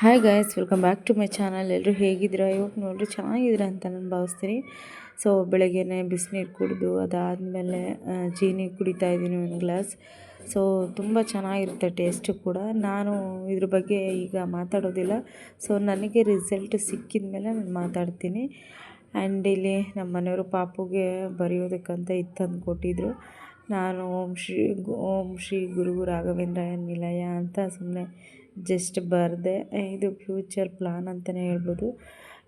Hi guys welcome back to my channel ಎಲ್ಲರೂ ಹೇಗಿದ್ರು ಇವಾಗ ನೋಡ್ರಿ ಚೆನ್ನಾಗಿದ್ದೀರಾ ಅಂತ ನಾನು ಭಾವಿಸ್ತೀನಿ. ಸೊ ಬೆಳಗ್ಗೆನೆ ಬಿಸಿನೀರು ಕುಡಿದು ಅದಾದಮೇಲೆ ಜೀನಿ ಕುಡಿತಾ ಇದ್ದೀನಿ ಒಂದು ಗ್ಲಾಸ್. ಸೊ ತುಂಬ ಚೆನ್ನಾಗಿರುತ್ತೆ ಟೇಸ್ಟು ಕೂಡ. ನಾನು ಇದ್ರ ಬಗ್ಗೆ ಈಗ ಮಾತಾಡೋದಿಲ್ಲ. ಸೊ ನನಗೆ ರಿಸಲ್ಟ್ ಸಿಕ್ಕಿದ ಮೇಲೆ ನಾನು ಮಾತಾಡ್ತೀನಿ. ಆ್ಯಂಡ್ ಇಲ್ಲಿ ನಮ್ಮ ಮನೆಯವರು ಪಾಪುಗೆ ಬರೆಯೋದಕ್ಕಂತ ಇದು ತಂದು ಕೊಟ್ಟಿದ್ದರು ನಾನು ಓಂ ಶ್ರೀ ಓಂ ಶ್ರೀ ಗುರು ರಾಘವೇಂದ್ರ ನಿಲಯ ಅಂತ ಸುಮ್ಮನೆ ಜಸ್ಟ್ ಬರೆದೆ ಇದು ಫ್ಯೂಚರ್ ಪ್ಲ್ಯಾನ್ ಅಂತಲೇ ಹೇಳ್ಬೋದು.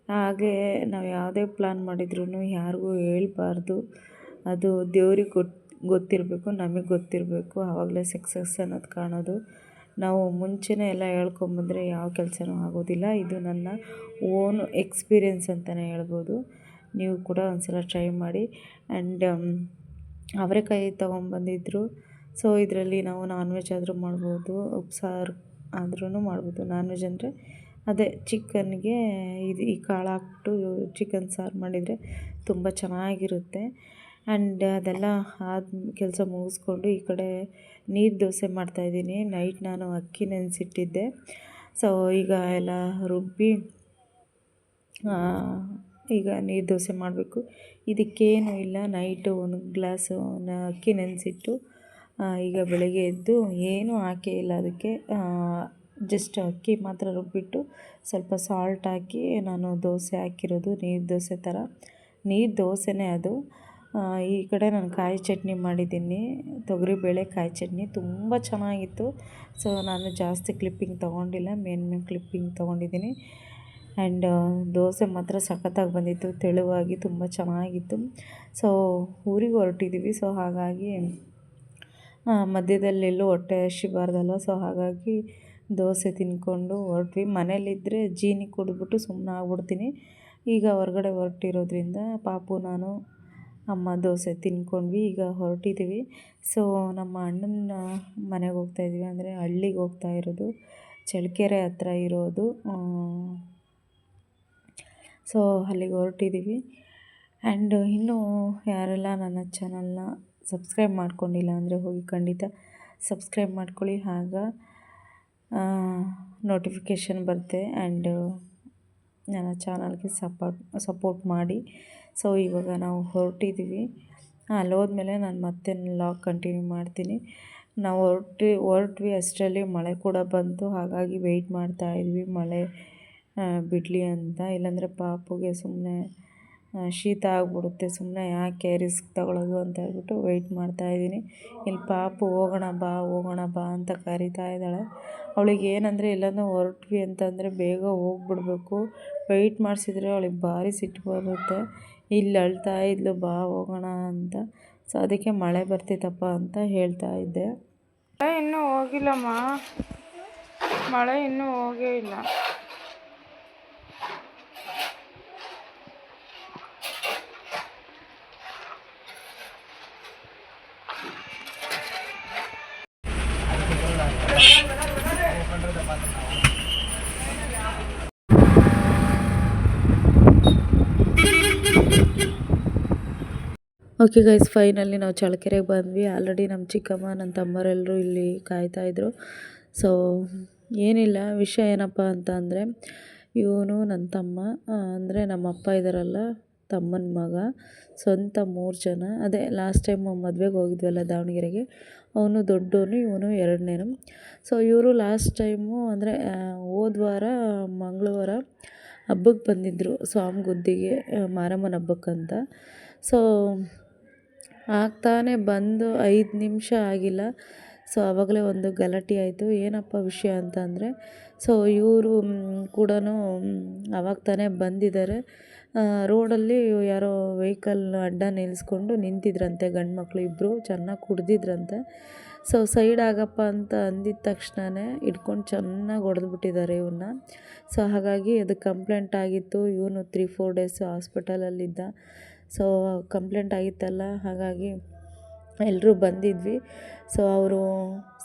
ಹಾಗೆ ನಾವು ಯಾವುದೇ ಪ್ಲ್ಯಾನ್ ಮಾಡಿದ್ರೂ ಯಾರಿಗೂ ಹೇಳ್ಬಾರ್ದು. ಅದು ದೇವ್ರಿಗೆ ಗೊತ್ತು ಗೊತ್ತಿರಬೇಕು, ನಮಗೆ ಗೊತ್ತಿರಬೇಕು ಆವಾಗಲೇ ಸಕ್ಸಸ್ ಅನ್ನೋದು ಕಾಣೋದು. ನಾವು ಮುಂಚೆನೇ ಎಲ್ಲ ಹೇಳ್ಕೊಂಬಂದರೆ ಯಾವ ಕೆಲಸನೂ ಆಗೋದಿಲ್ಲ. ಇದು ನನ್ನ ಓನ್ ಎಕ್ಸ್ಪೀರಿಯೆನ್ಸ್ ಅಂತಲೇ ಹೇಳ್ಬೋದು. ನೀವು ಕೂಡ ಒಂದು ಸಲ ಟ್ರೈ ಮಾಡಿ. ಆ್ಯಂಡ್ ಅವರೆಕಾಯಿ ತೊಗೊಂಬಂದಿದ್ರು. ಸೊ, ಇದರಲ್ಲಿ ನಾವು ನಾನ್ ವೆಜ್ ಆದರೂ ಮಾಡ್ಬೋದು. ಉಪ್ಸಾರು ಆದ್ರೂ ಮಾಡ್ಬೋದು ನಾನ್ ವೆಜ್ ಅಂದರೆ. ಅದೇ ಚಿಕನ್ಗೆ ಇದು ಈ ಕಾಳು ಹಾಕ್ಬಿಟ್ಟು ಚಿಕನ್ ಸಾರು ಮಾಡಿದರೆ ತುಂಬ ಚೆನ್ನಾಗಿರುತ್ತೆ. ಆ್ಯಂಡ್ ಅದೆಲ್ಲ ಆದ ಕೆಲಸ ಮುಗಿಸ್ಕೊಂಡು ಈ ಕಡೆ ನೀರು ದೋಸೆ ಮಾಡ್ತಾಯಿದ್ದೀನಿ ನೈಟ್ ನಾನು ಅಕ್ಕಿ ನೆನೆಸಿಟ್ಟಿದ್ದೆ. ಸೊ ಈಗ ಎಲ್ಲ ರುಬ್ಬಿ ಈಗ ನೀರು ದೋಸೆ ಮಾಡಬೇಕು. ಇದಕ್ಕೇನು ಇಲ್ಲ ನೈಟು ಒಂದು ಗ್ಲಾಸು ಅಕ್ಕಿ ನೆನೆಸಿಟ್ಟು ಈಗ ಬೆಳಗ್ಗೆ ಎದ್ದು ಏನೂ ಹಾಕೇ ಇಲ್ಲ ಅದಕ್ಕೆ ಜಸ್ಟ್ ಅಕ್ಕಿ ಮಾತ್ರ ರುಬ್ಬಿಟ್ಟು ಸ್ವಲ್ಪ ಸಾಲ್ಟ್ ಹಾಕಿ ನಾನು ದೋಸೆ ಹಾಕಿರೋದು, ನೀರು ದೋಸೆ ಥರ ನೀರು ದೋಸೆನೇ ಅದು. ಈ ಕಡೆ ನಾನು ಕಾಯಿ ಚಟ್ನಿ ಮಾಡಿದ್ದೀನಿ ತೊಗರಿಬೇಳೆ ಕಾಯಿ ಚಟ್ನಿ ತುಂಬ ಚೆನ್ನಾಗಿತ್ತು. ಸೊ ನಾನು ಜಾಸ್ತಿ ಕ್ಲಿಪ್ಪಿಂಗ್ ತೊಗೊಂಡಿಲ್ಲ, ಮೇನ್ ಮೇನ್ ಕ್ಲಿಪ್ಪಿಂಗ್ ತೊಗೊಂಡಿದ್ದೀನಿ. ಆ್ಯಂಡ್ ದೋಸೆ ಮಾತ್ರ ಸಖತ್ತಾಗಿ ಬಂದಿತ್ತು, ತೆಳುವಾಗಿ ತುಂಬ ಚೆನ್ನಾಗಿತ್ತು. ಸೊ ಊರಿಗೆ ಹೊರಟಿದ್ದೀವಿ ಸೊ ಹಾಗಾಗಿ ಮಧ್ಯದಲ್ಲೆಲ್ಲೂ ಹೊಟ್ಟೆ ಹಸಿಬಾರ್ದಲ್ವ ಸೊ ಹಾಗಾಗಿ ದೋಸೆ ತಿಂದ್ಕೊಂಡು ಹೊರಟ್ವಿ. ಮನೇಲಿದ್ದರೆ ಜೀನಿ ಕುಡಿದ್ಬಿಟ್ಟು ಸುಮ್ಮನೆ ಆಗ್ಬಿಡ್ತೀನಿ. ಈಗ ಹೊರಗಡೆ ಹೊರಟಿರೋದ್ರಿಂದ ಪಾಪು, ನಾನು, ಅಮ್ಮ ದೋಸೆ ತಿನ್ಕೊಂಡ್ವಿ. ಈಗ ಹೊರಟಿದ್ದೀವಿ ಸೊ ನಮ್ಮ ಅಣ್ಣನ ಮನೆಗೆ ಹೋಗ್ತಾಯಿದ್ವಿ ಅಂದರೆ ಹಳ್ಳಿಗೆ ಹೋಗ್ತಾ ಇರೋದು. ಚಳ್ಳಕೆರೆ ಹತ್ರ ಇರೋದು. ಸೊ ಅಲ್ಲಿಗೆ ಹೊರಟಿದ್ದೀವಿ ಆ್ಯಂಡ್ ಇನ್ನೂ ಯಾರೆಲ್ಲ ನನ್ನ ಚಾನಲ್ನ ಸಬ್ಸ್ಕ್ರೈಬ್ ಮಾಡ್ಕೊಂಡಿಲ್ಲ ಅಂದರೆ ಹೋಗಿ ಖಂಡಿತ ಸಬ್ಸ್ಕ್ರೈಬ್ ಮಾಡ್ಕೊಳ್ಳಿ. ಆಗ ನೋಟಿಫಿಕೇಷನ್ ಬರುತ್ತೆ ಆ್ಯಂಡ್ ನನ್ನ ಚಾನಲ್ಗೆ ಸಪೋರ್ಟ್ ಸಪೋರ್ಟ್ ಮಾಡಿ. ಸೊ ಇವಾಗ ನಾವು ಹೊರಟಿದ್ದೀವಿ. ಅಲ್ಲಿ ಹೋದ್ಮೇಲೆ ನಾನು ಮತ್ತೆ ಲಾಗ್ ಕಂಟಿನ್ಯೂ ಮಾಡ್ತೀನಿ. ನಾವು ಹೊರಟಿ, ಹೊರಟ್ವಿ ಅಷ್ಟರಲ್ಲಿ ಮಳೆ ಕೂಡ ಬಂತು. ಹಾಗಾಗಿ ವೆಯ್ಟ್ ಮಾಡ್ತಾಯಿದ್ವಿ ಮಳೆ ಬಿಡಲಿ ಅಂತ. ಇಲ್ಲಾಂದರೆ ಪಾಪುಗೆ ಸುಮ್ಮನೆ ಶೀತ ಆಗಿಬಿಡುತ್ತೆ. ಸುಮ್ಮನೆ ಯಾಕೆ ರಿಸ್ಕ್ ತಗೊಳ್ಳೋದು ಅಂತ ಹೇಳ್ಬಿಟ್ಟು ವೆಯ್ಟ್ ಮಾಡ್ತಾಯಿದ್ದೀನಿ ಇಲ್ಲಿ ಪಾಪು, ಹೋಗೋಣ ಬಾ ಹೋಗೋಣ ಬಾ ಅಂತ ಕರಿತಾ ಇದ್ದಾಳೆ. ಅವಳಿಗೆ ಏನಂದರೆ ಎಲ್ಲನೂ ಹೊರಟ್ವಿ ಅಂತಂದರೆ ಬೇಗ ಹೋಗ್ಬಿಡ್ಬೇಕು. ವೆಯ್ಟ್ ಮಾಡಿಸಿದ್ರೆ ಅವಳಿಗೆ ಭಾರಿ ಸಿಟ್ಟು ಬರುತ್ತೆ. ಇಲ್ಲಿ ಅಳ್ತಾ ಇದ್ಲು, ಬಾ, ಹೋಗೋಣ ಅಂತ. ಸೊ ಅದಕ್ಕೆ ಮಳೆ ಬರ್ತಿತ್ತಪ್ಪ ಅಂತ ಹೇಳ್ತಾ ಇದ್ದೆ. ಮಳೆ ಇನ್ನೂ ಹೋಗಿಲ್ಲಮ್ಮ. ಮಳೆ ಇನ್ನೂ ಹೋಗೇ ಇಲ್ಲ. ಓಕೆ ಗೈಸ್ ಫೈನಲ್ಲಿ ನಾವು ಚಳ್ಳಕೆರೆಗೆ ಬಂದ್ವಿ. ಆಲ್ರೆಡಿ ನಮ್ಮ ಚಿಕ್ಕಮ್ಮ ನನ್ನ ತಮ್ಮರೆಲ್ಲರೂ ಇಲ್ಲಿ ಕಾಯ್ತಾಯಿದ್ರು ಸೊ ಏನಿಲ್ಲ, ವಿಷಯ ಏನಪ್ಪ ಅಂತ ಅಂದರೆ, ಇವನು ನನ್ನ ತಮ್ಮ ಅಂದರೆ ನಮ್ಮ ಅಪ್ಪ ಇದ್ದಾರಲ್ಲ ತಮ್ಮನ ಮಗ, ಸ್ವಂತ ಮೂರು ಜನ. ಅದೇ ಲಾಸ್ಟ್ ಟೈಮ್ ಮದುವೆಗೆ ಹೋಗಿದ್ವಲ್ಲ ದಾವಣಗೆರೆಗೆ, ಅವನು ದೊಡ್ಡವನು ಇವನು ಎರಡನೇನು. ಸೊ ಇವರು ಲಾಸ್ಟ್ ಟೈಮು ಅಂದರೆ ಹೋದ ವಾರ ಮಂಗಳವಾರ ಹಬ್ಬಕ್ಕೆ ಬಂದಿದ್ದರು ಸ್ವಾಮಿ ಗುದ್ದಿಗೆ ಮಾರಮ್ಮನ ಹಬ್ಬಕ್ಕಂತ. ಸೊ ಆಗ್ತಾನೆ ಬಂದು ಐದು ನಿಮಿಷ ಆಗಿಲ್ಲ. ಸೊ ಆವಾಗಲೇ ಒಂದು ಗಲಾಟೆ ಆಯಿತು. ಏನಪ್ಪ ವಿಷಯ ಅಂತ ಅಂದರೆ, ಸೊ, ಇವರು ಕೂಡ ಆವಾಗ ತಾನೇ ಬಂದಿದ್ದಾರೆ. ರೋಡಲ್ಲಿ ಯಾರೋ ವೆಹಿಕಲ್ ಅಡ್ಡ ನಿಲ್ಲಿಸ್ಕೊಂಡು ನಿಂತಿದ್ರಂತೆ ಗಂಡು ಮಕ್ಕಳು ಇಬ್ಬರು ಚೆನ್ನಾಗಿ ಕುಡ್ದಿದ್ರಂತೆ. ಸೊ, ಸೈಡ್ ಆಗಪ್ಪ ಅಂತ ಅಂದಿದ್ದ ತಕ್ಷಣವೇ ಇಟ್ಕೊಂಡು ಚೆನ್ನಾಗಿ ಹೊಡೆದ್ಬಿಟ್ಟಿದ್ದಾರೆ ಇವನ್ನ ಸೊ, ಹಾಗಾಗಿ ಅದು ಕಂಪ್ಲೇಂಟ್ ಆಗಿತ್ತು. ಇವನು ತ್ರೀ ಫೋರ್ ಡೇಸ್ ಹಾಸ್ಪಿಟಲಲ್ಲಿದ್ದ ಸೊ ಕಂಪ್ಲೇಂಟ್ ಆಗಿತ್ತಲ್ಲ, ಹಾಗಾಗಿ ಎಲ್ಲರೂ ಬಂದಿದ್ವಿ. ಸೊ ಅವರು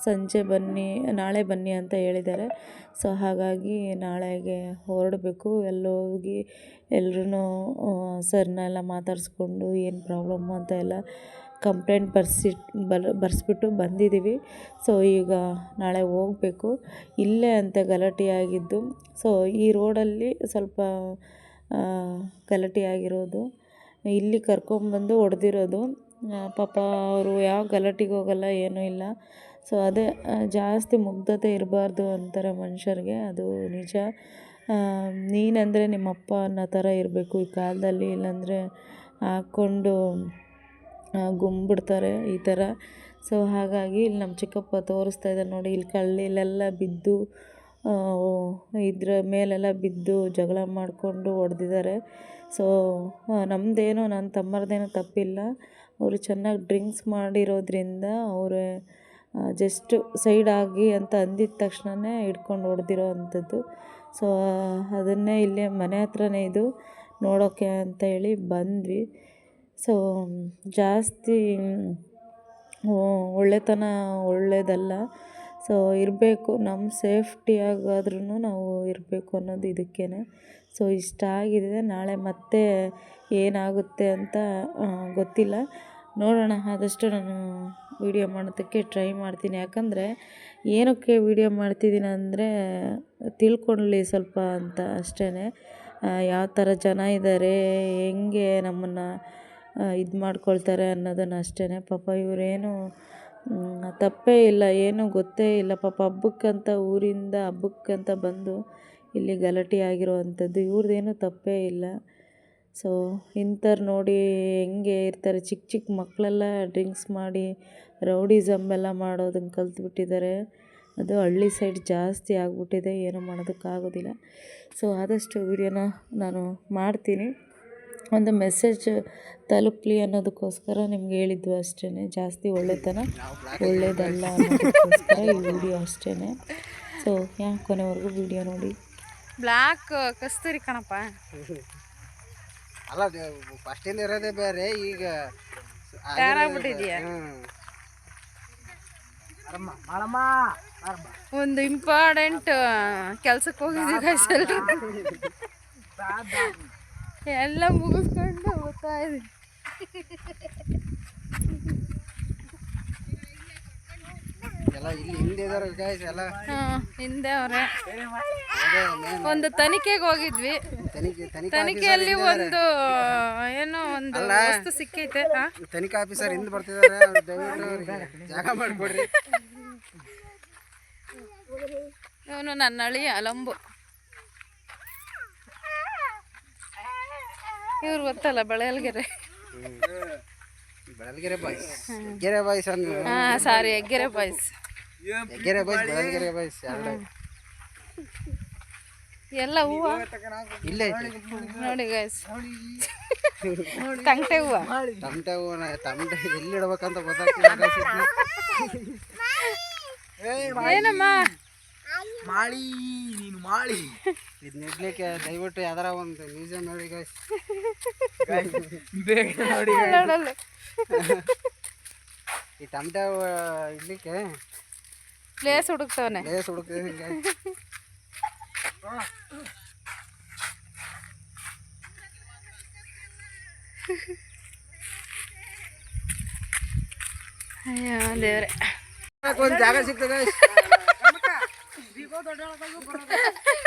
ಸಂಜೆ ಬನ್ನಿ, ನಾಳೆ ಬನ್ನಿ ಅಂತ ಹೇಳಿದ್ದಾರೆ. ಸೊ ಹಾಗಾಗಿ ನಾಳೆಗೆ ಹೊರಡಬೇಕು. ಎಲ್ಲೋಗಿ ಎಲ್ರೂ ಸರ್ನೆಲ್ಲ ಮಾತಾಡಿಸ್ಕೊಂಡು ಏನು ಪ್ರಾಬ್ಲಮ್ಮು ಅಂತ ಎಲ್ಲ ಕಂಪ್ಲೇಂಟ್ ಬರ್ಸಿ ಬರ್, ಬರ್ಸ್ಬಿಟ್ಟು ಬಂದಿದ್ದೀವಿ. ಸೊ ಈಗ ನಾಳೆ ಹೋಗಬೇಕು. ಇಲ್ಲೇ ಅಂತ ಗಲಾಟೆ ಆಗಿದ್ದು. ಸೊ ಈ ರೋಡಲ್ಲಿ ಸ್ವಲ್ಪ ಗಲಾಟೆ ಆಗಿರೋದು. ಇಲ್ಲಿ ಕರ್ಕೊಂಬಂದು ಹೊಡೆದಿರೋದು. ಪಾಪ ಅವರು ಯಾವ ಗಲಾಟೆಗೆ ಹೋಗಲ್ಲ, ಏನೂ ಇಲ್ಲ. ಸೊ ಅದೇ ಜಾಸ್ತಿ ಮುಗ್ಧತೆ ಇರಬಾರ್ದು ಅಂತಾರೆ ಮನುಷ್ಯರಿಗೆ. ಅದು ನಿಜ. ನೀನೆಂದರೆ ನಿಮ್ಮ ಅಪ್ಪ ಅನ್ನೋ ಥರ ಇರಬೇಕು. ಈ ಕಾಲದಲ್ಲಿ ಇಲ್ಲಾಂದರೆ ಹಾಕ್ಕೊಂಡು ಗುಂಬಿಡ್ತಾರೆ ಈ ಥರ. ಸೊ ಹಾಗಾಗಿ ಇಲ್ಲಿ ನಮ್ಮ ಚಿಕ್ಕಪ್ಪ ತೋರಿಸ್ತಾ ಇದ್ದಾರೆ ನೋಡಿ. ಇಲ್ಲಿ ಕಳ್ಳಿಲೆಲ್ಲ ಬಿದ್ದು ಇದ್ರ ಮೇಲೆಲ್ಲ ಬಿದ್ದು ಜಗಳ ಮಾಡಿಕೊಂಡು ಹೊಡೆದಿದ್ದಾರೆ. ಸೊ ನಮ್ಮದೇನು ನನ್ನ ತಮ್ಮರದೇನೋ ತಪ್ಪಿಲ್ಲ. ಅವರು ಚೆನ್ನಾಗಿ ಡ್ರಿಂಕ್ಸ್ ಮಾಡಿರೋದ್ರಿಂದ ಅವರು ಜಸ್ಟು ಸೈಡ್ ಆಗಿ ಅಂತ ಅಂದಿದ್ದ ತಕ್ಷಣವೇ ಹಿಡ್ಕೊಂಡು ಹೊಡೆದಿರೋ ಅಂಥದ್ದು. ಸೊ ಅದನ್ನೇ ಇಲ್ಲೇ ಮನೆ ಹತ್ರನೇ ಇದು ನೋಡೋಕ್ಕೆ ಅಂತ ಹೇಳಿ ಬಂದ್ವಿ. ಸೊ ಜಾಸ್ತಿ ಒಳ್ಳೆತನ ಒಳ್ಳೆಯದಲ್ಲ ಸೊ ಇರಬೇಕು ನಮ್ಮ ಸೇಫ್ಟಿಯಾಗಾದ್ರೂ ನಾವು ಇರಬೇಕು ಅನ್ನೋದು ಇದಕ್ಕೇ ಸೊ, ಇಷ್ಟ ಆಗಿದೆ. ನಾಳೆ ಮತ್ತೆ ಏನಾಗುತ್ತೆ ಅಂತ ಗೊತ್ತಿಲ್ಲ. ನೋಡೋಣ. ಆದಷ್ಟು ನಾನು ವೀಡಿಯೋ ಮಾಡೋದಕ್ಕೆ ಟ್ರೈ ಮಾಡ್ತೀನಿ. ಯಾಕಂದರೆ, ಏನಕ್ಕೆ ವೀಡಿಯೋ ಮಾಡ್ತಿದ್ದೀನಿ ಅಂದರೆ, ತಿಳ್ಕೊಳ್ಳಿ ಸ್ವಲ್ಪ ಅಂತ ಅಷ್ಟೇ ಯಾವ ಥರ ಜನ ಇದ್ದಾರೆ, ಹೆಂಗೆ ನಮ್ಮನ್ನು ಇದು ಮಾಡ್ಕೊಳ್ತಾರೆ ಅನ್ನೋದನ್ನು ಅಷ್ಟೇ ಪಾಪ ಇವರೇನು ತಪ್ಪೇ ಇಲ್ಲ, ಏನೂ ಗೊತ್ತೇ ಇಲ್ಲ. ಪಾಪ ಹಬ್ಬಕ್ಕಂತ ಊರಿಂದ ಹಬ್ಬಕ್ಕಂತ ಬಂದು ಇಲ್ಲಿ ಗಲಾಟೆ ಆಗಿರುವಂಥದ್ದು ಇವ್ರದ್ದು ಇವ್ರದ್ದೇನು ತಪ್ಪೇ ಇಲ್ಲ. ಸೊ ಇಂಥವ್ರು ನೋಡಿ ಹೆಂಗೆ ಇರ್ತಾರೆ ಚಿಕ್ಕ ಚಿಕ್ಕ ಮಕ್ಕಳೆಲ್ಲ ಡ್ರಿಂಕ್ಸ್ ಮಾಡಿ, ರೌಡಿಸಮ್ ಎಲ್ಲ ಮಾಡೋದನ್ನು ಕಲ್ತ್ಬಿಟ್ಟಿದ್ದಾರೆ. ಅದು ಹಳ್ಳಿ ಸೈಡ್ ಜಾಸ್ತಿ ಆಗಿಬಿಟ್ಟಿದೆ, ಏನೂ ಮಾಡೋದಕ್ಕಾಗೋದಿಲ್ಲ. ಸೊ ಆದಷ್ಟು ವೀಡಿಯೋನ ನಾನು ಮಾಡ್ತೀನಿ. ಒಂದು ಮೆಸೇಜ್ ತಲುಪಲಿ ಅನ್ನೋದಕ್ಕೋಸ್ಕರ ನಿಮ್ಗೆ ಹೇಳಿದ್ದು ಅಷ್ಟೇ ಜಾಸ್ತಿ ಒಳ್ಳೆತನ ಒಳ್ಳೆಯದಲ್ಲ ಅನ್ನೋದಕ್ಕೋಸ್ಕರ ಈ ವಿಡಿಯೋ ಅಷ್ಟೇ ಸೊ ಯಾ, ಕೊನೆವರೆಗೂ ವಿಡಿಯೋ ನೋಡಿ. ಬ್ಲ್ಯಾಕ್ ಕಸ್ತೂರಿ ಕಣಪ್ಪ. ಅಲ್ಲ ಫಸ್ಟಿಂದ ಇರೋದೇ ಬೇರೆ ಈಗ. ಒಂದು ಇಂಪಾರ್ಟೆಂಟ್ ಕೆಲ್ಸಕ್ಕೆ ಎಲ್ರು. ಎಲ್ಲ ಮುಗಿಸ್ಕೊಂಡು ಹೋಗ್ತಾ ಎಲ್ಲ ಇಲ್ಲಿ ಹಿಂದೆ ಅವ್ರೆ. ಒಂದು ತನಿಖೆಗೆ ಹೋಗಿದ್ವಿ. ತನಿಖೆ ತನಿಖಾ ತನಿಖೆಯಲ್ಲಿ ಒಂದು ಏನೋ ಒಂದು ವಸ್ತು ಸಿಕ್ಕೈತೆ? ತನಿಖಾ ಆಫೀಸರ್ ಹಿಂದೆ ಬರ್ತಿದ್ದಾರೆ ಜಾಗ ಮಾಡಿಕೊಡ್ರಿ. ಇವನು ನನ್ನ ಅಳಿಯ ಅಲಂಬು. ಇವ್ರು ಗೊತ್ತಲ್ಲ ಬಳೆಯಲ್ಗೆರೆ. ಬೆಳಲ್ಗೆರೆ ಬಾಯ್ಸ್ ಹೆಗ್ಗೆರೆ ಬಾಯ್ಸ್ ಹಾ sorry Heggere boys Heggere boys boys ಎರಡು. ಎಲ್ಲ ಹೂವ? ಇಲ್ಲ ನೋಡಿ ಗೈಸ್ ತಂಗಟೆ ಹೂವ. ಟಮಟೆ ಹೂವ ಟಮಟೆ ಎಲ್ಲಿ ಇಡ್ಬೇಕಂತ ಗೊತ್ತಾಗ್ತಿಲ್ಲ. ಏನಮ್ಮ? ಮಾಳಿ ನೀನು ಮಾಳಿ. ಇದು ನೆಡ್ಲಿಕ್ಕೆ ದಯವಿಟ್ಟು ಯಾವ್ದಾರ ಒಂದು ಮ್ಯೂಸಿಯಂ ನೋಡಿ ಗೈಸ್ ಬೇಗ ನೋಡಿ ಈ ಟಮಟೆ ಇಡ್ಲಿಕ್ಕೆ ಪ್ಲೇಸ್ ಹುಡುಕ್ತವನೆ ಲೇಸ್ ಹುಡುಕ್ತಿದ್ದೀನಿ guys. ಅಯ್ಯೋ ದೇವ್ರೆ ಒಂದು ಜಾಗ ಸಿಕ್ತು guys.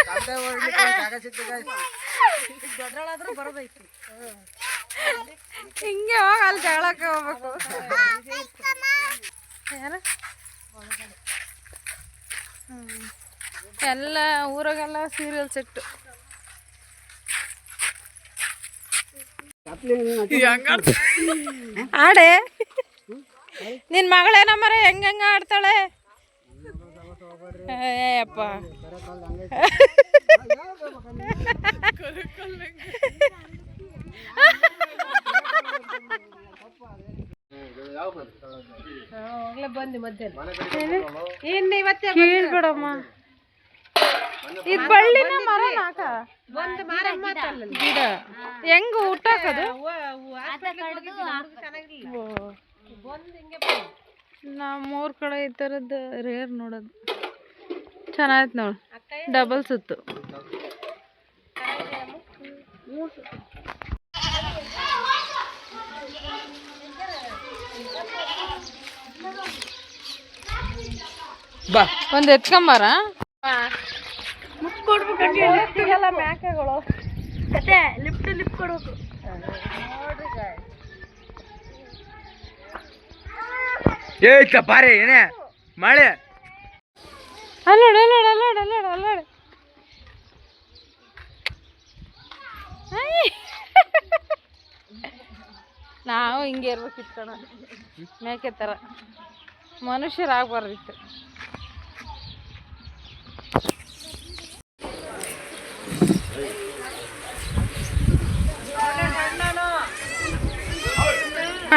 ಟಮಟೆ ಹೊಡ್ಲಿಕ್ಕೆ ಒಂದ್ ಜಾಗ ಸಿಕ್ತು guys. ಹಿಂಗೆ ಹೋಗಿ ಅಲ್ಲಿ ಜಗಳಕ್ಕೆ ಹೋಗ್ಬೇಕು ಯಾರು ಹ್ಮ್. ಎಲ್ಲ ಊರಾಗೆಲ್ಲ ಸೀರಿಯಲ್ ಸೆಟ್ಟು ಆಡೆ. ನಿನ್ ಮಗಳೇನಮ್ಮರ ಹೆಂಗ ಹೆಂಗ ಆಡ್ತಾಳೆ? ಏಯಪ್ಪ ಕೀಳ್ಬಿಡಮ್ಮ. ಇದ್ ಬಳ್ಳಿನ ಮರ ನಾಕ? ಗಿಡ ಹೆಂಗ ಹುಟ್ಟಾಕದು ನಮ್ಮೂರ್ ಕಡೆ ಈ ಥರದ್ದು ರೇರ್ ನೋಡೋದು. ಚೆನ್ನಾಗ್ ನೋಡು. ಡಬಲ್ ಸುತ್ತು. ಬಾ. ಒಂದು ಎತ್ಕೊಂಬಾರ? ಅದೇ ಲಿಫ್ಟ್ ಲಿಫ್ಟ್ ಕೊಡ್ಬೇಕು. ಏಯ್ತ ಬಾರೆ ಏನೇ? ಮಳೆ. ಅಲ್ಲೋಡು ಅಲ್ಲೋಡು ಅಲ್ಲೋಡು ಅಲ್ಲೋಡು ಅಲ್ಲೋಡು. ನಾವು ಹಿಂಗೆ ಇರ್ಬೇಕಿತ್ತು ಕಣ ಮೇಕೆ ಥರ ಮನುಷ್ಯರಾಗಬಾರ್ದಿತ್ತು.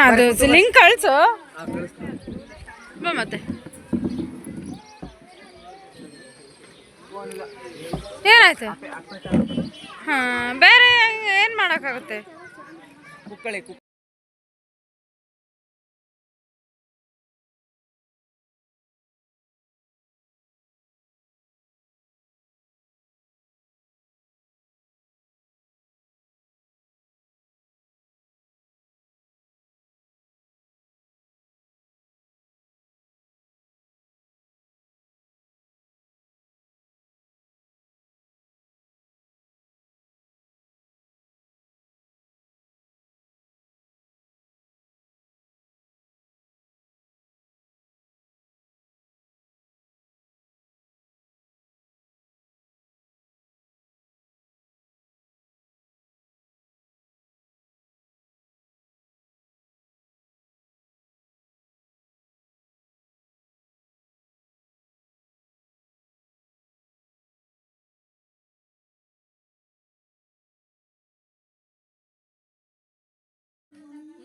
ಅದು ಲಿಂಕ್ ಕಳಿಸು. ಮತ್ತೆ. ಏನಾಯ್ತು? ಹಾ ಬೇರೆ ಏನು ಮಾಡೋಕ್ಕಾಗುತ್ತೆ?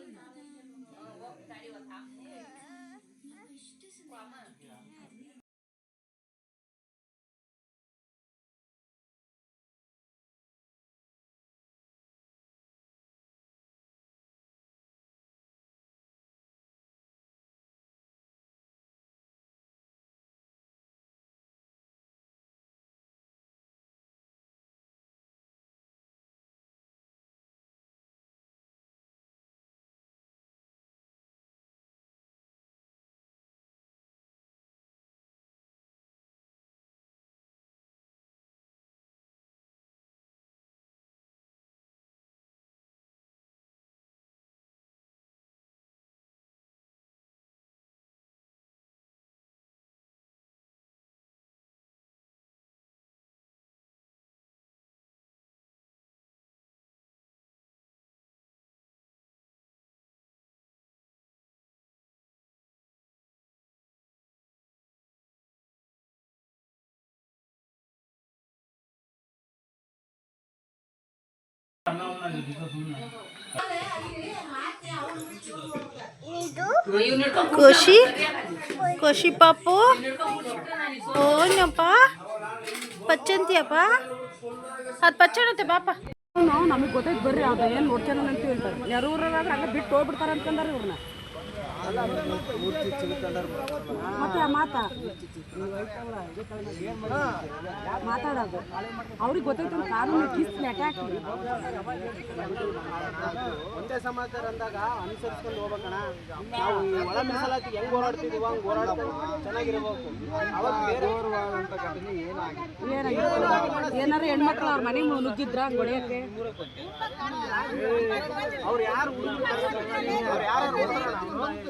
嗯，我家里有他。ಖುಷಿ ಖುಷಿ ಪಾಪು. ಓನಪ್ಪ ಪಚ್ಚಂತಿಯಪ್ಪ. ಅದು ಪಚ್ಚಣತೆ ಪಾಪ. ನಮಗೆ ಗೊತ್ತೈತೆ ಬರ್ರಿ, ಅದು ಏನು ನೋಡ್ತಾನ ಅಂತ ಹೇಳ್ತಾರೆ ನೆರೂರಾದ್ರೆ ಅಲ್ಲ ಬಿಟ್ಟು ಹೋಗ್ಬಿಡ್ತಾರೆ ಅಂತಂದ್ರೆ ಇವ್ರನ್ನ ಮತ್ತೆ ಮಾತಾ? ಮಾತಾಡೋದು. ಅವ್ರಿಗೆ ಗೊತ್ತೈತೆ ಕಾನೂನು ಕಿಸ್ ಅಟ್ಯಾಕ್ ಒಂದೇ ಸಮಾಚಾರ ಅಂದಾಗ ಅನುಸರಿಸ್ಕೊಂಡು ಹೋಗ್ಬೇಕಣ ನಾವು ಒಳ ಮೀಸಲಾತಿ ಹೆಂಗ್ ಹೋರಾಡ್ತಿದೀವ ಹಂಗ್ ಹೋರಾಡ್ಕೊಂಡು ಚೆನ್ನಾಗಿರ್ಬೇಕು. ಅವಾಗ ಬೇರೆ ಘಟನೆ ಏನಾರ ಹೆಣ್ಮಕ್ಳು ಅವ್ರ ಮನೆಗೆ ನುಗ್ಗಿದ್ರ ಹೊಡೆಯಕ್ಕೆ? ಅವ್ರು ಯಾರು ಅವ್ರು ಯಾರು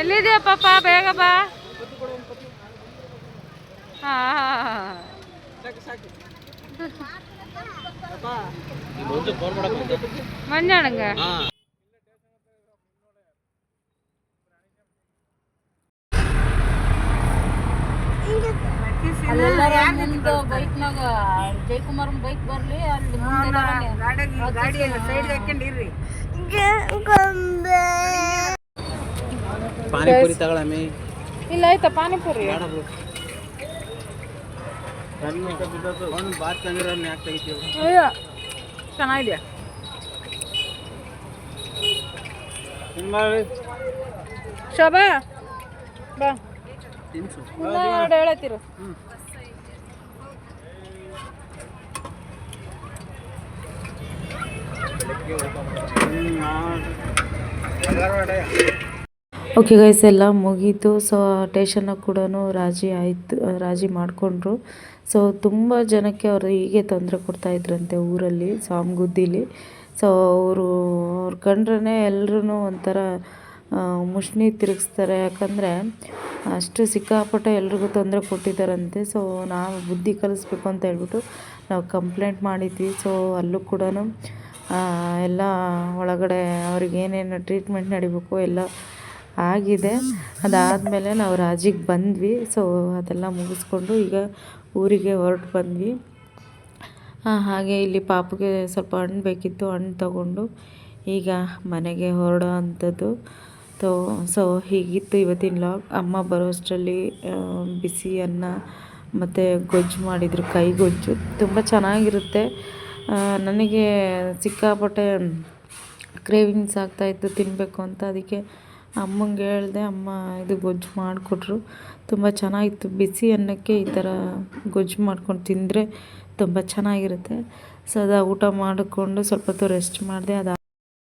ಎಲ್ಲಿದೆಯಾ ಪಾಪ? ಬೇಗ ಬಾ. ಹಾಂ ಮಂಜಾಣಂಗ? ಅಲ್ಲೆಲ್ಲಾರ ಮುಂದೆ ಬೈಕ್ನಾಗ ಜಯಕುಮಾರ್ ಬೈಕ್ ಬರ್ಲಿ ಅಲ್ಲಿ ಗಾಡಿ ಸೈಡ್ ಹಾಕೊಂಡಿರ್ರಿ ಪಾನಿಪುರಿ ತಗೊಳಮ್ಮಿ ಇಲ್ಲ ಆಯ್ತಾ ಪಾನಿಪುರಿ. ಅಯ್ಯೋ ಚೆನ್ನಾಗಿದೆ ಶೋಭಾ ಬಾ. ಎರಡು ಹೇಳತ್ತೀರು ಓಕೆ ಗೈಸ್ ಎಲ್ಲ ಮುಗೀತು. ಸೊ ಟೇಷನ್ ಕೂಡ ರಾಜಿ ಆಯಿತು, ರಾಜಿ ಮಾಡಿಕೊಂಡ್ರು. ಸೊ ತುಂಬ ಜನಕ್ಕೆ ಅವರು ಹೀಗೆ ತೊಂದರೆ ಕೊಡ್ತಾಯಿದ್ರಂತೆ ಊರಲ್ಲಿ ಸಾಮ್ಗುದ್ದಿಲಿ ಸೊ ಅವರು, ಅವ್ರು ಕಂಡ್ರೇ ಎಲ್ಲರೂ ಒಂಥರ ಮುಷ್ಣಿ ತಿರುಗಿಸ್ತಾರೆ. ಯಾಕಂದರೆ ಅಷ್ಟು ಸಿಕ್ಕಾಪಟ್ಟೆ ಎಲ್ರಿಗೂ ತೊಂದರೆ ಕೊಟ್ಟಿದ್ದಾರಂತೆ. ಸೊ ನಾವು ಬುದ್ಧಿ ಕಲಿಸ್ಬೇಕು ಅಂತ ಹೇಳ್ಬಿಟ್ಟು ನಾವು ಕಂಪ್ಲೇಂಟ್ ಮಾಡಿದ್ವಿ. ಸೊ ಅಲ್ಲೂ ಕೂಡ ಎಲ್ಲ ಒಳಗಡೆ ಅವ್ರಿಗೆ ಏನೇನು ಟ್ರೀಟ್ಮೆಂಟ್ ನಡಿಬೇಕು, ಎಲ್ಲ ಆಗಿದೆ. ಅದಾದಮೇಲೆ ನಾವು ರಾಜಿಗೆ ಬಂದ್ವಿ. ಸೊ ಅದೆಲ್ಲ ಮುಗಿಸ್ಕೊಂಡು ಈಗ ಊರಿಗೆ ಹೊರಟು ಬಂದ್ವಿ. ಹಾಗೆ ಇಲ್ಲಿ ಪಾಪುಗೆ ಸ್ವಲ್ಪ ಹಣ್ಣು ಬೇಕಿತ್ತು, ಹಣ್ಣು ತಗೊಂಡು ಈಗ ಮನೆಗೆ ಹೊರಡೋ ಅಂಥದ್ದು. ತೋ ಸೊ ಹೀಗಿತ್ತು ಇವತ್ತಿನ ಲಾಗ್ ಅಮ್ಮ ಬರೋಷ್ಟರಲ್ಲಿ ಬಿಸಿ ಅನ್ನ ಮತ್ತು ಗೊಜ್ಜು ಮಾಡಿದರು, ಕೈ ಗೊಜ್ಜು. ತುಂಬ ಚೆನ್ನಾಗಿರುತ್ತೆ. ನನಗೆ ಸಿಕ್ಕಾಪಟ್ಟೆ ಕ್ರೇವಿಂಗ್ಸ್ ಆಗ್ತಾಯಿತ್ತು ತಿನ್ನಬೇಕು ಅಂತ. ಅದಕ್ಕೆ ಅಮ್ಮಂಗೆ ಹೇಳಿದೆ, ಅಮ್ಮ, ಇದು ಗೊಜ್ಜು ಮಾಡಿಕೊಟ್ರು. ತುಂಬ ಚೆನ್ನಾಗಿತ್ತು. ಬಿಸಿ ಅನ್ನಕ್ಕೆ ಈ ಥರ ಗೊಜ್ಜು ಮಾಡ್ಕೊಂಡು ತಿಂದರೆ ತುಂಬ ಚೆನ್ನಾಗಿರುತ್ತೆ. ಸೊ ಅದು ಊಟ ಮಾಡಿಕೊಂಡು ಸ್ವಲ್ಪ ಹೊತ್ತು ರೆಸ್ಟ್ ಮಾಡಿದೆ ಅದು